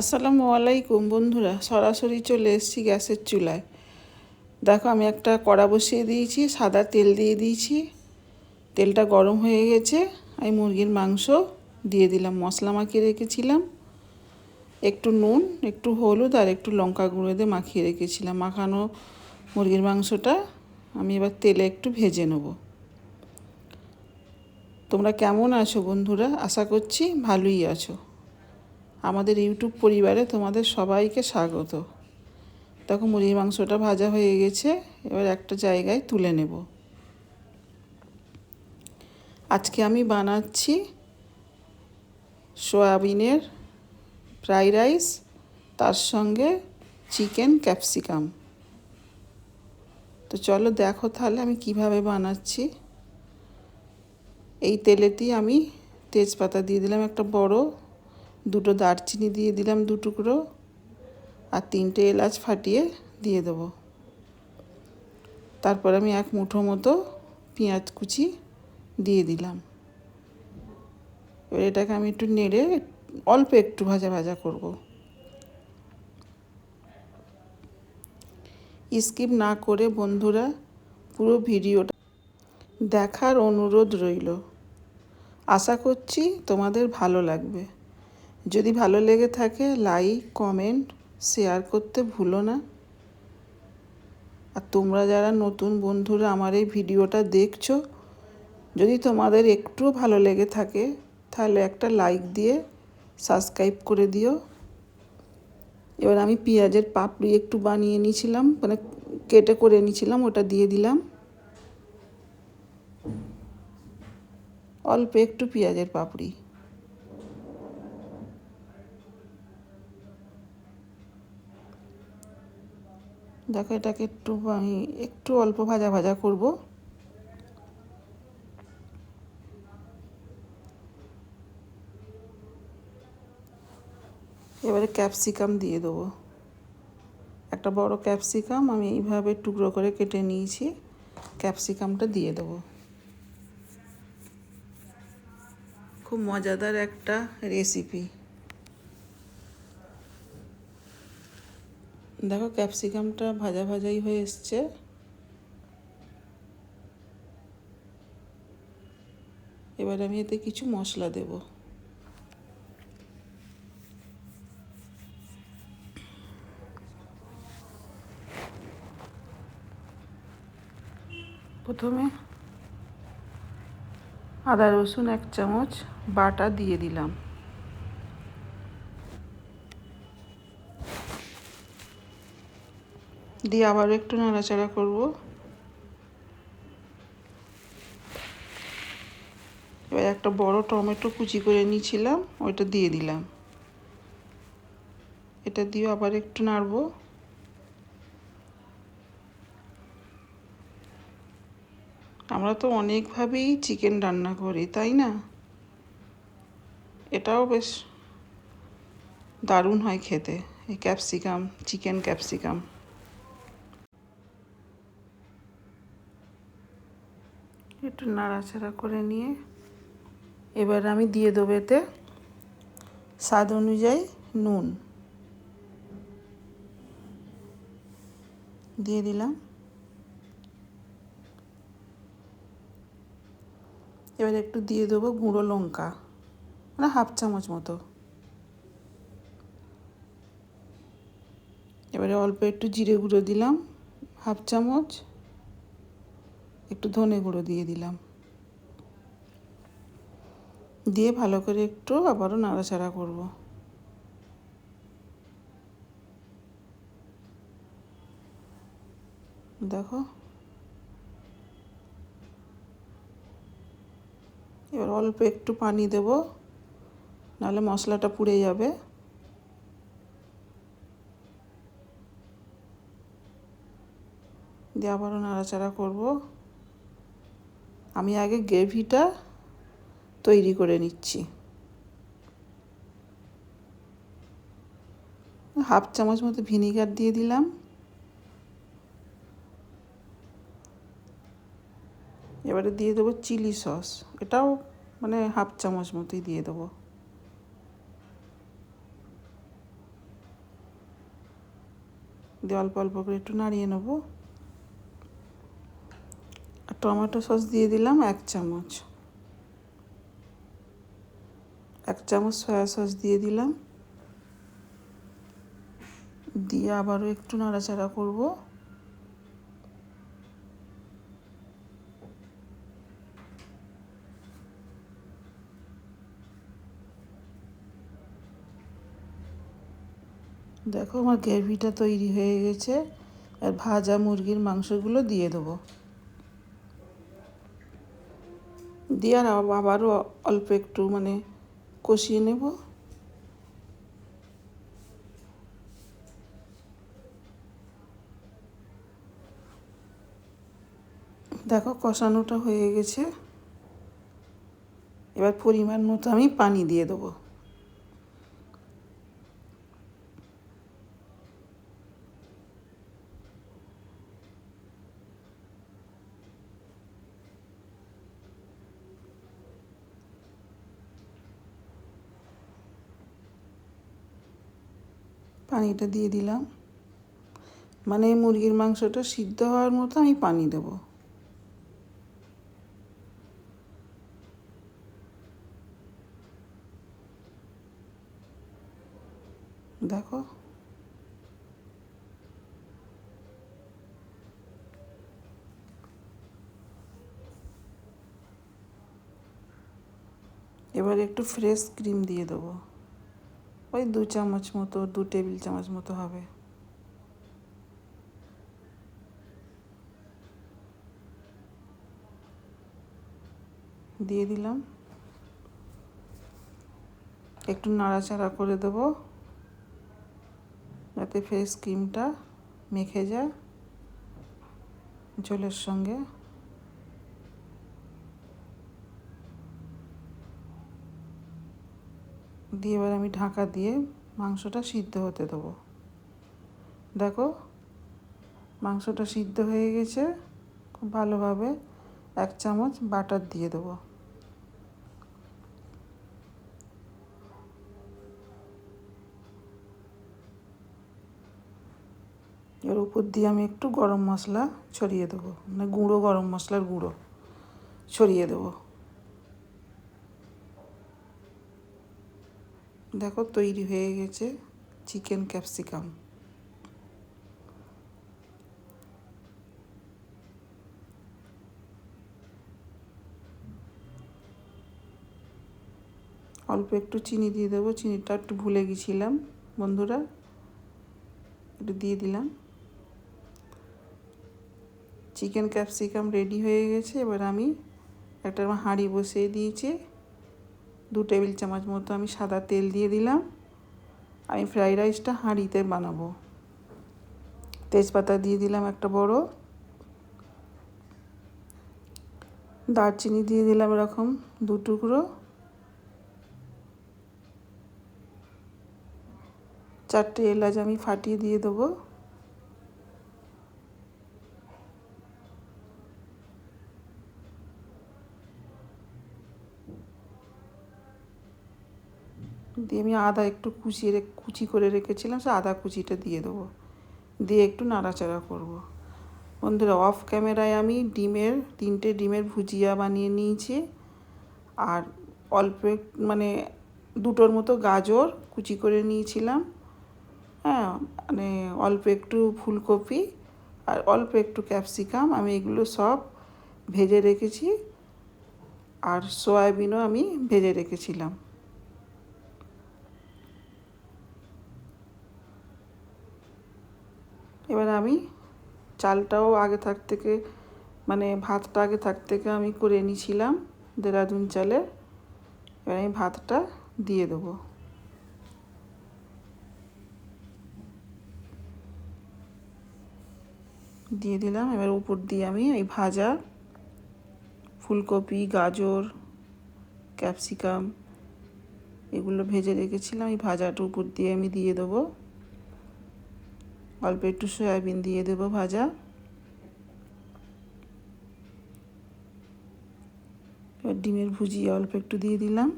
আসসালামু আলাইকুম বন্ধুরা, সরাসরি চলে এসেছি গ্যাসের চুলায়। দেখো আমি একটা কড়া বসিয়ে দিয়েছি, সাদা তেল দিয়ে দিয়েছি। তেলটা গরম হয়ে গেছে, আমি মুরগির মাংস দিয়ে দিলাম, মশলা মাখিয়ে রেখেছিলাম। একটু নুন, একটু হলুদ আর একটু লঙ্কা গুঁড়ো দিয়ে মাখিয়ে রেখেছিলাম। মাখানো মুরগির মাংসটা আমি এবার তেলে একটু ভেজে নেব। তোমরা কেমন আছো বন্ধুরা? আশা করছি ভালোই আছো। আমাদের ইউটিউব পরিবারে তোমাদের সবাইকে স্বাগত। দেখো মুরগির মাংসটা ভাজা হয়ে গেছে, এবার একটা জায়গায় তুলে নেব। আজকে আমি বানাচ্ছি সয়াবিনের ফ্রাইড রাইস, তার সঙ্গে চিকেন ক্যাপসিকাম। তো চলো দেখো তাহলে আমি কীভাবে বানাচ্ছি। এই তেলেতেই আমি তেজপাতা দিয়ে দিলাম একটা বড় দুটো দারচিনি দিয়ে দিলাম দু টুকরো আর তিনটে এলাচ ফাটিয়ে দিয়ে দেবো। তারপর আমি এক মুঠো মতো পেঁয়াজ কুচি দিয়ে দিলাম। এবার এটাকে আমি একটু নেড়ে অল্প একটু ভাজা ভাজা করব। স্কিপ না করে বন্ধুরা পুরো ভিডিওটা দেখার অনুরোধ রইল। আশা করছি তোমাদের ভালো লাগবে। যদি ভালো লেগে থাকে লাইক কমেন্ট শেয়ার করতে ভুলো না। আর তোমরা যারা নতুন বন্ধুরা আমার এই ভিডিওটা দেখছ, যদি তোমাদের একটুও ভালো লেগে থাকে, তাহলে একটা লাইক দিয়ে সাবস্ক্রাইব করে দিও। এবার আমি পেঁয়াজের পাপড়ি একটু বানিয়ে নিয়েছিলাম মানে কেটে করে নিয়েছিলাম, ওটা দিয়ে দিলাম। অল্প একটু পেঁয়াজের পাপড়ি। দেখো এটাকে একটু আমি একটু অল্প ভাজা ভাজা করব। এবারে ক্যাপসিকাম দিয়ে দেবো। একটা বড় ক্যাপসিকাম আমি এইভাবে টুকরো করে কেটে নিয়েছি, ক্যাপসিকামটা দিয়ে দেবো। খুব মজাদার একটা রেসিপি। দেখো ক্যাপসিকামটা ভাজা ভাজাই হয়ে এসছে। এবার আমি এতে কিছু মশলা দেব। প্রথমে আদা রসুন এক চামচ, বাটা দিয়ে দিলাম। দিয়ে আবার একটু নাড়াচাড়া করব। এবার একটা বড় টমেটো কুচি করে নিয়েছিলাম, ওইটা দিয়ে দিলাম। এটা দিয়ে আবার একটু নাড়ব। আমরা তো অনেকভাবেই চিকেন রান্না করি, তাই না? এটাও বেশ দারুণ হয় খেতে, এই ক্যাপসিকাম, চিকেন ক্যাপসিকাম। একটু নাড়াচাড়া করে নিয়ে এবার আমি দিয়ে দেবো এতে স্বাদ অনুযায়ী নুন। দিয়ে দিলাম। এবার একটু দিয়ে দেবো গুঁড়ো লঙ্কা মানে হাফ চামচ মতো। এবারে অল্প একটু জিরে গুঁড়ো দিলাম, হাফ চামচ। একটু ধনে গুঁড়ো দিয়ে দিলাম। দিয়ে ভালো করে একটু আবারও নাড়াচাড়া করব। দেখো। এবার অল্প একটু পানি দেব, নাহলে মশলাটা পুড়ে যাবে। দিয়ে আবারও নাড়াচাড়া করব। আমি আগে গ্রেভিটা তৈরি করে নিচ্ছি। হাফ চামচ মতো ভিনিগার দিয়ে দিলাম। এবারে দিয়ে দেবো চিলি সস। এটাও মানে হাফ চামচ মতোই দিয়ে দেবো। দিয়ে অল্প অল্প করে একটু নাড়িয়ে নেব। টমেটো সস দিয়ে দিলাম এক চামচ। এক চামচ সয়া সস দিয়ে দিলাম। দিয়ে আবারও একটু নাড়াচাড়া করব। দেখো আমার গ্রেভিটা তৈরি হয়ে গেছে। আর ভাজা মুরগির মাংসগুলো দিয়ে দেবো। দিয়ে আবারও অল্প একটু মানে কষিয়ে নেব। দেখো কষানোটা হয়ে গেছে। এবার পরিমাণ মতো আমি পানি দিয়ে দেবো। পানিটা দিয়ে দিলাম। মানে মুরগির মাংসটা সিদ্ধ হওয়ার মতো আমি পানি দেব। দেখো। এবার একটু ফ্রেশ ক্রিম দিয়ে দেবো। ওই দু চামচ মতো, দু টেবিল চামচ মতো হবে। দিয়ে দিলাম। একটু নাড়াচাড়া করে দেবো, যাতে ফেস ক্রিমটা মেখে যায় ঝোলের সঙ্গে। দিয়ে এবার আমি ঢাকা দিয়ে মাংসটা সিদ্ধ হতে দেবো। দেখো, মাংসটা সিদ্ধ হয়ে গেছে। খুব ভালোভাবে এক চামচ বাটার দিয়ে দেবো। এর উপর দিয়ে আমি একটু গরম মশলা ছড়িয়ে দেবো। মানে গুঁড়ো, গরম মশলার গুঁড়ো ছড়িয়ে দেবো। দেখো তৈরি হয়ে গেছে চিকেন ক্যাপসিকাম। অল্প একটু চিনি দিয়ে দেবো, চিনিটা একটু ভুলে গেছিলাম, বন্ধুরা। একটু দিয়ে দিলাম। চিকেন ক্যাপসিকাম রেডি হয়ে গেছে, এবার আমি একটা হাঁড়ি বসিয়ে দিয়েছি। দু টেবিল চামচ মতো আমি সাদা তেল দিয়ে দিলাম। আমি ফ্রাইড রাইসটা হাঁড়িতে বানাবো। তেজপাতা দিয়ে দিলাম একটা বড়। দারচিনি দিয়ে দিলাম এরকম দু টুকরো। চারটে এলাচ আমি ফাটিয়ে দিয়ে দেবো। দিয়ে আমি আদা একটু কুচিয়ে কুচি করে রেখেছিলাম, সে আদা কুচিটা দিয়ে দেবো। দিয়ে একটু নাড়াচাড়া করব। বন্ধুরা অফ ক্যামেরায় আমি ডিমের, তিনটে ডিমের ভুজিয়া বানিয়ে নিয়েছি। আর অল্প মানে দুটোর মতো গাজর কুচি করে নিয়েছিলাম। হ্যাঁ মানে অল্প একটু ফুলকপি আর অল্প একটু ক্যাপসিকাম, আমি এগুলো সব ভেজে রেখেছি। আর সয়াবিনও আমি ভেজে রেখেছিলাম। এবার আমি চালটাও আগে থাক থেকে মানে ভাতটা আগে থাক থেকে আমি করে নিয়েছিলাম দেরাদুন চালের। এবার আমি ভাতটা দিয়ে দেবো। দিয়ে দিলাম। এবার উপর দিয়ে আমি এই ভাজা ফুলকপি, গাজর, ক্যাপসিকাম এগুলো ভেজে রেখেছিলাম। এই ভাজাটা উপর দিয়ে আমি দিয়ে দেবো। অল্প একটু সয়াবিন দিয়ে দেব ভাজা। এবার ডিমের ভুজিয়া অল্প একটু দিয়ে দিলাম।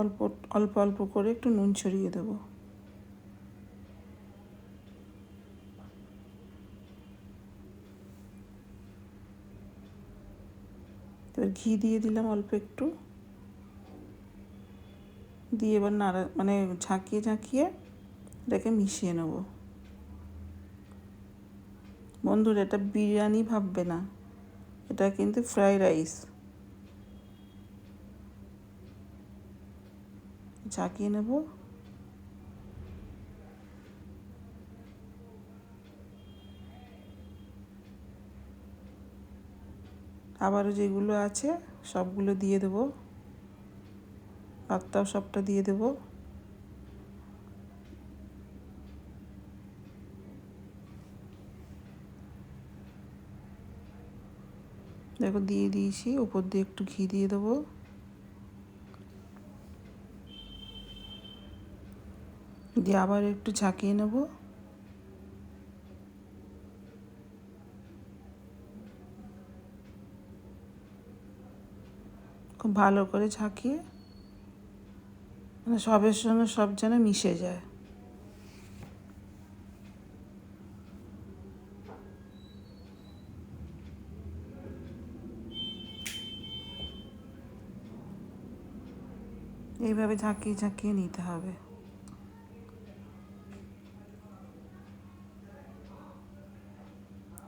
অল্প অল্প অল্প করে একটু নুন ছড়িয়ে দেবো। ঘি দিয়ে দিলাম অল্প একটু। দিয়ে এবার নাড়া মানে ঝাঁকিয়ে ঝাঁকিয়ে এটাকে মিশিয়ে নেব। বন্ধুরা, এটা বিরিয়ানি ভাববে না। এটা কিন্তু ফ্রাই রাইস ঝাঁকিয়ে নেব। আবারও যেগুলো আছে, সবগুলো দিয়ে দেবো। ভাতটাও সবটা দিয়ে দেবো। দেখো দিয়ে দিয়েছি, উপর দিয়ে একটু ঘি দিয়ে দেবো। দিয়ে আবার একটু ঝাঁকিয়ে নেব। খুব ভালো করে ঝাঁকিয়ে মানে সবের সঙ্গে সব যেন মিশে যায়। এইভাবে ঝাঁকিয়ে ঝাঁকিয়ে নিতে হবে।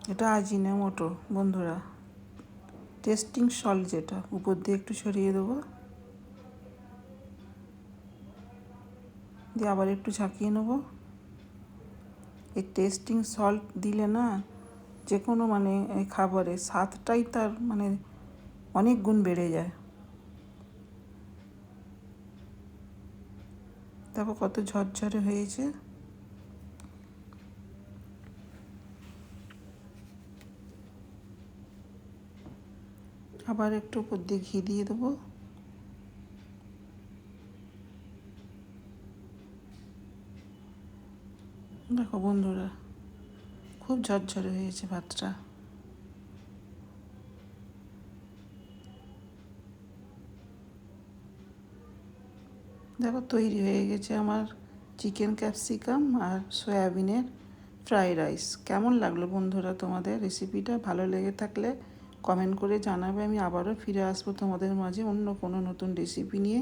এটা আজিনা মোটো, বন্ধুরা। টেস্টিং সল্ট যেটা, উপর দিয়ে একটু সরিয়ে দেবো। দিয়ে আবার একটু ঝাঁকিয়ে নেব। এই টেস্টিং সল্ট দিলে না যে কোনো মানে খাবারে স্বাদটাই তার মানে অনেক গুণ বেড়ে যায়। দেখো কত ঝরঝরে হয়েছে। আবার একটু উপর দিয়ে ঘি দিয়ে দেবো। দেখো বন্ধুরা, খুব ঝরঝরে হয়েছে ভাতটা। দেখো তৈরি হয়ে গেছে আমার চিকেন ক্যাপসিকাম আর সয়াবিনের ফ্রাইড রাইস। কেমন লাগল বন্ধুরা তোমাদের রেসিপিটা? ভালো লেগে থাকলে কমেন্ট করে জানাবে। আমি আবারও ফিরে আসব তোমাদের মাঝে অন্য কোনো নতুন রেসিপি নিয়ে।